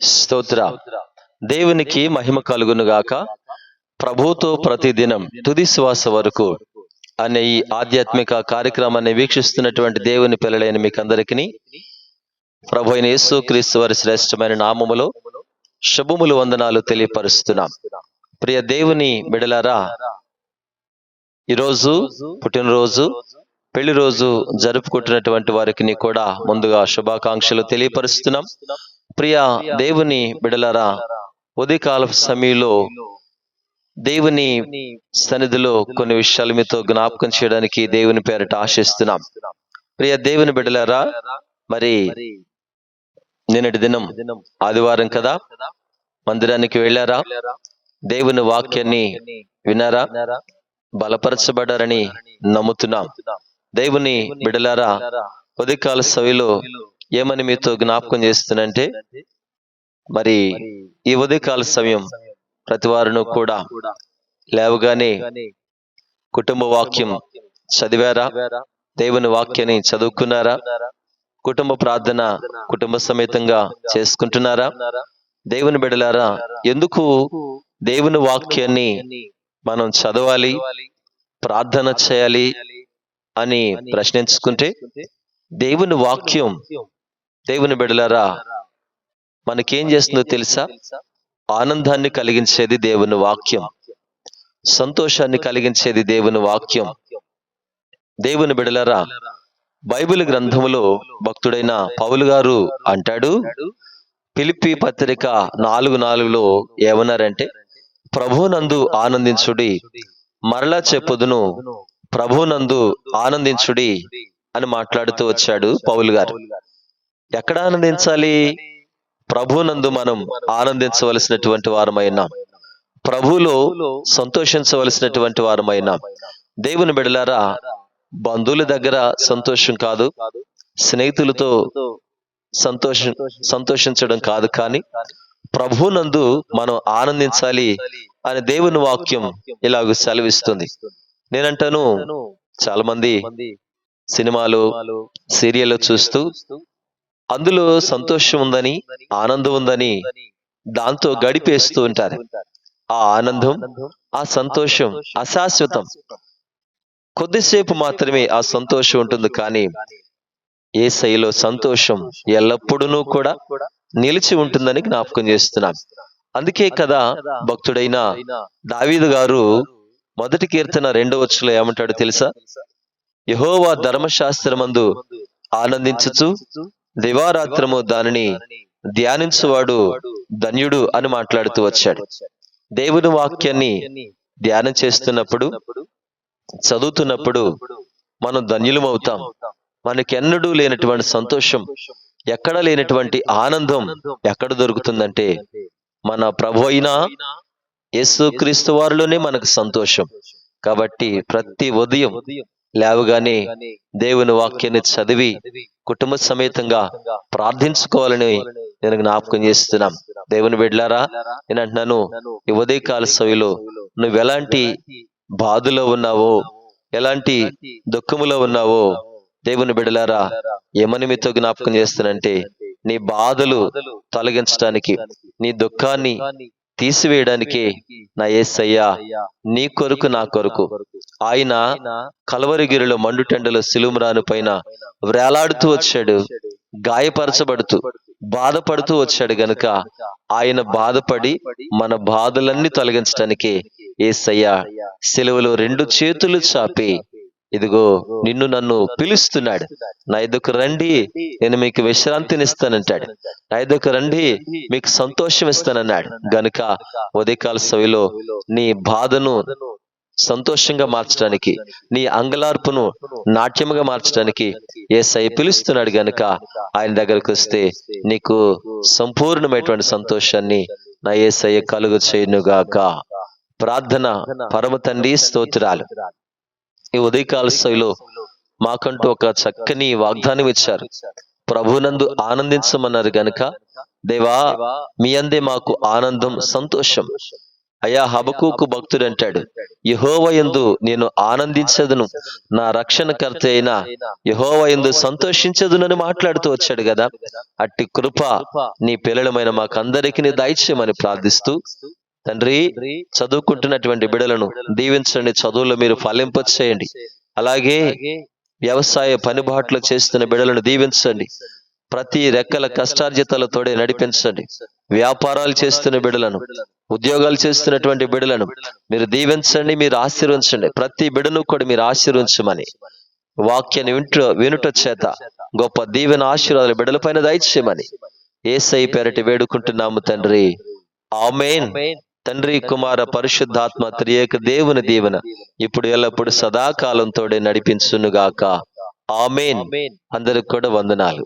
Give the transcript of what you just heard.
స్తోత్ర. దేవునికి మహిమ కలుగును గాక ప్రభుతో ప్రతిదినం తుది శ్వాస వరకు అనే ఈ ఆధ్యాత్మిక కార్యక్రమాన్ని వీక్షిస్తున్నటువంటి దేవుని పిల్లలైన మీకు అందరికీ ప్రభు అయిన యేసు క్రీస్తు వారి శ్రేష్టమైన నామములో శుభములు వందనాలు తెలియపరుస్తున్నాం. ప్రియ దేవుని బిడలారా ఈరోజు పుట్టినరోజు పెళ్ళి రోజు జరుపుకుంటున్నటువంటి వారికి కూడా ముందుగా శుభాకాంక్షలు తెలియపరుస్తున్నాం. ప్రియ దేవుని బిడలారా ఉదయకాల సమయంలో దేవుని సన్నిధిలో కొన్ని విషయాలు మీతో జ్ఞాపకం చేయడానికి దేవుని పేరట ఆశిస్తున్నాం. ప్రియ దేవుని బిడలారా మరి నిన్నటి దినం ఆదివారం కదా మందిరానికి వెళ్ళారా? దేవుని వాక్యాన్ని విన్నారా? బలపరచబడారని నమ్ముతున్నాం. దేవుని బిడలారా ఉదయకాల సవిలో ఏమని మీతో జ్ఞాపకం చేస్తున్నంటే మరి ఈ ఉదయకాల సమయం ప్రతి వారును కూడా లేవగానే కుటుంబ వాక్యం చదివారా? దేవుని వాక్యాన్ని చదువుకున్నారా? కుటుంబ ప్రార్థన కుటుంబ సమేతంగా చేసుకుంటున్నారా? దేవుని బిడలారా ఎందుకు దేవుని వాక్యాన్ని మనం చదవాలి ప్రార్థన చేయాలి అని ప్రశ్నించుకుంటే దేవుని వాక్యం దేవుని బిడలారా మనకేం చేస్తుందో తెలుసా? ఆనందాన్ని కలిగించేది దేవుని వాక్యం. సంతోషాన్ని కలిగించేది దేవుని వాక్యం. దేవుని బిడలరా బైబిల్ గ్రంథములో భక్తుడైన పౌలు గారు అంటాడు పిలిపి పత్రిక నాలుగు నాలుగులో ఏమన్నారంటే ప్రభునందు ఆనందించుడి మరలా చెప్పుదును ప్రభునందు ఆనందించుడి అని మాట్లాడుతూ వచ్చాడు పౌలు గారు. ఎక్కడ ఆనందించాలి? ప్రభునందు మనం ఆనందించవలసినటువంటి వారమైనాం. ప్రభులో సంతోషించవలసినటువంటి వారమైనా. దేవుని బిడలారా బంధువుల దగ్గర సంతోషం కాదు. స్నేహితులతో సంతోషం సంతోషించడం కాదు కానీ ప్రభునందు మనం ఆనందించాలి అని దేవుని వాక్యం ఇలాగ సెలవిస్తుంది. నేనంటాను చాలా మంది సినిమాలు సీరియల్ చూస్తూ అందులో సంతోషం ఉందని ఆనందం ఉందని దాంతో గడిపేస్తూ ఉంటారు. ఆ ఆనందం ఆ సంతోషం అశాశ్వతం. కొద్దిసేపు మాత్రమే ఆ సంతోషం ఉంటుంది కానీ ఏ శైలో సంతోషం ఎల్లప్పుడూ కూడా నిలిచి ఉంటుందని జ్ఞాపకం చేస్తున్నాం అందుకే కదా భక్తుడైన దావీదు గారు మొదటి కీర్తన రెండో వచ్చులో ఏమంటాడు తెలుసా? యహోవా ధర్మశాస్త్రమందు ఆనందించచ్చు దివారాత్రము దానిని ధ్యానించువాడు ధన్యుడు అని మాట్లాడుతూ వచ్చాడు. దేవుని వాక్యాన్ని ధ్యానం చేస్తున్నప్పుడు చదువుతున్నప్పుడు మనం ధన్యులమవుతాం మనకెన్నడూ లేనటువంటి సంతోషం ఎక్కడ లేనటువంటి ఆనందం ఎక్కడ దొరుకుతుందంటే మన ప్రభు అయినా యేసు క్రీస్తు వారిలోనే మనకు సంతోషం. కాబట్టి ప్రతి ఉదయం లేవగానే దేవుని వాక్యాన్ని చదివి కుటుంబ సమేతంగా ప్రార్థించుకోవాలని నేను జ్ఞాపకం చేస్తున్నాం. దేవుని బిడ్లారా నేను అంటున్నాను ఈ ఉదయకాల సవిలో నువ్వు ఎలాంటి బాధలో ఉన్నావో ఎలాంటి దుఃఖములో ఉన్నావో దేవుని బిడలారా ఏమని మీతో జ్ఞాపకం చేస్తానంటే నీ బాధలు తొలగించడానికి నీ దుఃఖాన్ని తీసివేయడానికి నా ఏసయ్యా నీ కొరకు నా కొరకు. ఆయన కలవరిగిరిలో మండుటెండలో సిలుమరాను పైన వ్రేలాడుతూ వచ్చాడు. గాయపరచబడుతూ బాధపడుతూ వచ్చాడు గనుక ఆయన బాధపడి మన బాధలన్నీ తొలగించడానికి ఏసయ్య సెలవులో రెండు చేతులు చాపి ఇదిగో నిన్ను నన్ను పిలుస్తున్నాడు. నా రండి నేను మీకు విశ్రాంతినిస్తానంటాడు. నా ఎదుకు రండి మీకు సంతోషం ఇస్తానన్నాడు గనుక ఉదయకాల సవిలో నీ బాధను సంతోషంగా మార్చడానికి నీ అంగలార్పును నాట్యముగా మార్చడానికి ఏసై పిలుస్తున్నాడు గనుక ఆయన దగ్గరకు వస్తే నీకు సంపూర్ణమైనటువంటి సంతోషాన్ని నా ఏసయ్య కలుగు చేయనుగాక. ప్రార్థన పరమ తండ్రి స్తోత్రాలు. ఈ ఉదయకాల స్థాయిలో మాకంటూ ఒక చక్కని వాగ్దానం ఇచ్చారు. ప్రభునందు ఆనందించమన్నారు గనుక దేవా మీ అందే మాకు ఆనందం సంతోషం. అయా హబకూకు భక్తుడు అంటాడు యహోవ యందు నేను ఆనందించదును. నా రక్షణకర్త అయిన యహోవ యందు సంతోషించదునని మాట్లాడుతూ వచ్చాడు కదా. అట్టి కృప నీ పిల్లలమైన మాకందరికీ నీ దయచేయమని ప్రార్థిస్తూ తండ్రి చదువుకుంటున్నటువంటి బిడలను దీవించండి. చదువులో మీరు ఫలింప చేయండి. అలాగే వ్యవసాయ పనిబాట్లు చేస్తున్న బిడలను దీవించండి. ప్రతి రెక్కల కష్టార్జితలతోడే నడిపించండి. వ్యాపారాలు చేస్తున్న బిడలను ఉద్యోగాలు చేస్తున్నటువంటి బిడలను మీరు దీవించండి మీరు ఆశీర్వించండి. ప్రతి బిడను కూడా మీరు ఆశీర్వించమని వాక్యాన్ని వింటు వినుట చేత గొప్ప దీవెన ఆశీర్వాదాలు బిడలపైన దయచేయమని ఏసై పేరటి వేడుకుంటున్నాము తండ్రి. ఆమెన్. తండ్రి కుమార పరిశుద్ధాత్మ త్రియేక దేవుని దీవెన ఇప్పుడు ఎల్లప్పుడు సదాకాలంతోడే నడిపించునుగాక. ఆమెన్. అందరికి కూడా వందనాలు.